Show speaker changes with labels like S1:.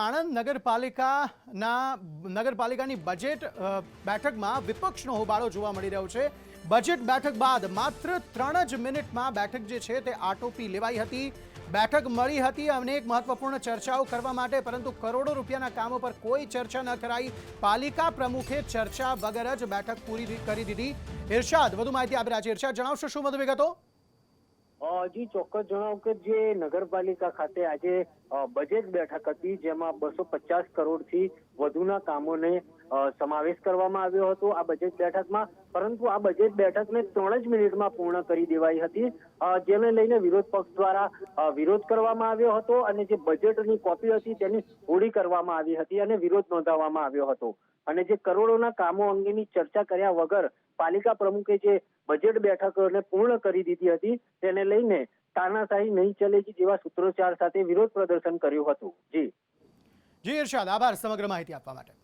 S1: આણંદ નગરપાલિકાના નગરપાલિકાની બજેટ બેઠકમાં વિપક્ષનો હોબાળો જોવા મળી રહ્યો છે. બજેટ બેઠક બાદ માત્ર ત્રણ જ મિનિટમાં બેઠક જે છે તે આટોપી લેવાઈ હતી. બેઠક મળી હતી અનેક મહત્વપૂર્ણ ચર્ચાઓ કરવા માટે, પરંતુ કરોડો રૂપિયાના કામો પર કોઈ ચર્ચા ન કરાઈ. પાલિકા પ્રમુખે ચર્ચા વગર જ બેઠક પૂરી કરી દીધી. ઇરશાદ વધુ માહિતી આપી રહ્યા છે. ઇરશાદ જણાવશો શું વધુ વિગતો?
S2: જી, ચોક્કસ જણાવું કે જે નગરપાલિકા ખાતે આજે બજેટ બેઠક હતી જેમાં બસો પચાસ કરોડથી વધુના કામોને સમાવેશ કરવામાં આવ્યો હતો આ બજેટ બેઠકમાં. પરંતુ આ બજેટ બેઠકને ત્રણ જ મિનિટમાં પૂર્ણ કરી દેવાઈ હતી. જેને લઈને વિરોધ પક્ષ દ્વારા વિરોધ કરવામાં આવ્યો હતો અને જે બજેટની કોપી હતી તેની હોળી કરવામાં આવી હતી અને વિરોધ નોંધાવવામાં આવ્યો હતો. અને જે કરોડોના કામો અંગેની ચર્ચા કર્યા વગર પાલિકા પ્રમુખે જે બજેટ બેઠકોને પૂર્ણ કરી દીધી હતી, તેને લઈને તાનાશાહી નહીં ચલેગી જેવા સૂત્રોચ્ચાર સાથે વિરોધ પ્રદર્શન કર્યું હતું. જી.
S1: જી ઇરશાદ આભાર, સમગ્ર માહિતી આપવા માટે.